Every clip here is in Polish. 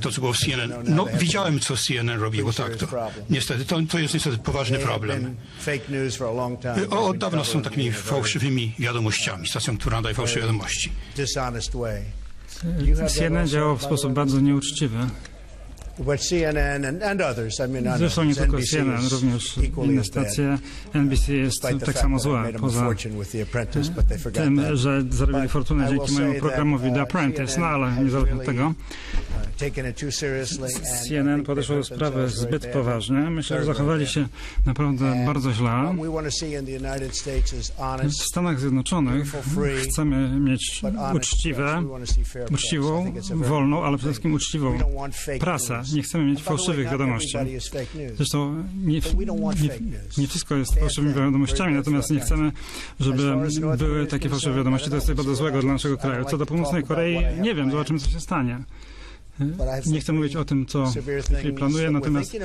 to, co było w CNN. No, widziałem, co CNN robiło, tak. To, niestety, to, to jest niestety poważny problem. O, od dawna są takimi fałszywymi wiadomościami, stacją, która nadaje fałszywe wiadomości. CNN działał w sposób bardzo nieuczciwy. Zresztą nie tylko CNN, również inne stacje. NBC jest tak samo zła, poza tym, że zarobili fortunę dzięki mojemu programowi The Apprentice, no ale niezależnie od tego. CNN podeszło do sprawy zbyt poważnie. Myślę, że zachowali się naprawdę bardzo źle. W Stanach Zjednoczonych chcemy mieć uczciwe, uczciwą, wolną, ale przede wszystkim uczciwą prasę. Nie chcemy mieć fałszywych wiadomości. Zresztą nie, nie, nie wszystko jest fałszywymi wiadomościami, natomiast nie chcemy, żeby były takie fałszywe wiadomości. To jest bardzo złego dla naszego kraju. Co do Północnej Korei, nie wiem, zobaczymy, co się stanie. Nie chcę mówić o tym, co w tej chwili planuję, natomiast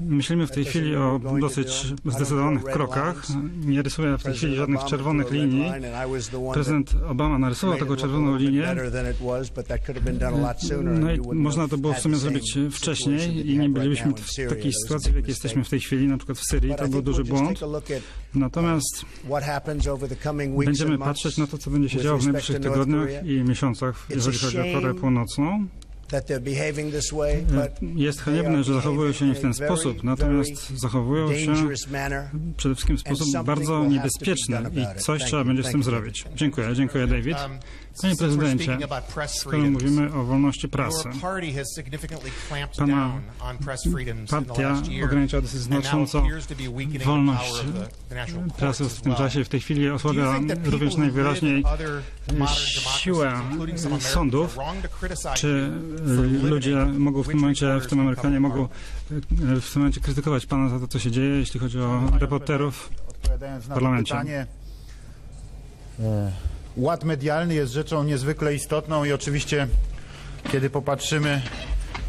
myślimy w tej chwili o dosyć zdecydowanych krokach. Nie rysuję w tej chwili żadnych czerwonych linii. Prezydent Obama narysował taką czerwoną linię. No i można to było w sumie zrobić wcześniej i nie bylibyśmy w takiej sytuacji, w jakiej jesteśmy w tej chwili, na przykład w Syrii. To był duży błąd. Natomiast będziemy patrzeć na to, co będzie się działo w najbliższych tygodniach i miesiącach, jeżeli chodzi o Koreę Północną. Jest haniebne, że zachowują się nie w ten sposób, natomiast zachowują się przede wszystkim w sposób bardzo niebezpieczny i coś trzeba będzie z tym zrobić. Dziękuję, dziękuję David. Panie prezydencie, skoro mówimy o wolności prasy, Pana partia ograniczyła dosyć znacząco wolność prasy w tym czasie. W tej chwili osłabia również najwyraźniej siłę sądów. Czy ludzie mogą w tym momencie, w tym Amerykanie mogą w tym momencie krytykować Pana za to, co się dzieje, jeśli chodzi o reporterów w parlamencie? Ład medialny jest rzeczą niezwykle istotną i oczywiście, kiedy popatrzymy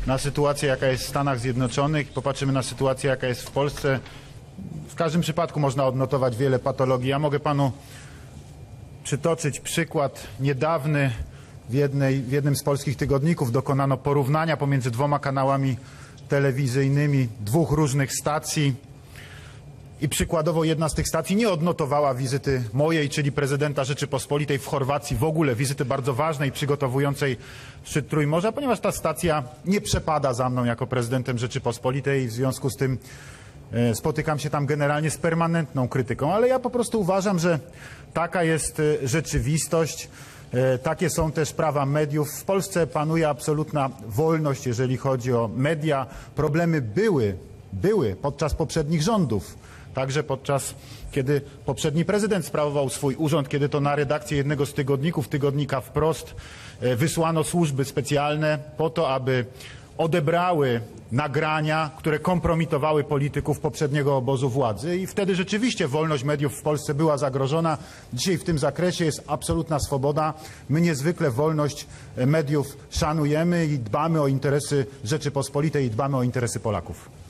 na sytuację, jaka jest w Stanach Zjednoczonych, popatrzymy na sytuację, jaka jest w Polsce, w każdym przypadku można odnotować wiele patologii. Ja mogę panu przytoczyć przykład niedawny. W, jednej, w jednym z polskich tygodników dokonano porównania pomiędzy dwoma kanałami telewizyjnymi dwóch różnych stacji. I przykładowo jedna z tych stacji nie odnotowała wizyty mojej, czyli prezydenta Rzeczypospolitej w Chorwacji, w ogóle wizyty bardzo ważnej, przygotowującej szczyt Trójmorza, ponieważ ta stacja nie przepada za mną jako prezydentem Rzeczypospolitej i w związku z tym e, spotykam się tam generalnie z permanentną krytyką. Ale ja po prostu uważam, że taka jest e, rzeczywistość. E, Takie są też prawa mediów. W Polsce panuje absolutna wolność, jeżeli chodzi o media. Problemy były, były podczas poprzednich rządów. Także podczas, kiedy poprzedni prezydent sprawował swój urząd, kiedy to na redakcję jednego z tygodników, tygodnika wprost, e, wysłano służby specjalne po to, aby odebrały nagrania, które kompromitowały polityków poprzedniego obozu władzy i wtedy rzeczywiście wolność mediów w Polsce była zagrożona. Dzisiaj w tym zakresie jest absolutna swoboda. My niezwykle wolność e, mediów szanujemy i dbamy o interesy Rzeczypospolitej i dbamy o interesy Polaków.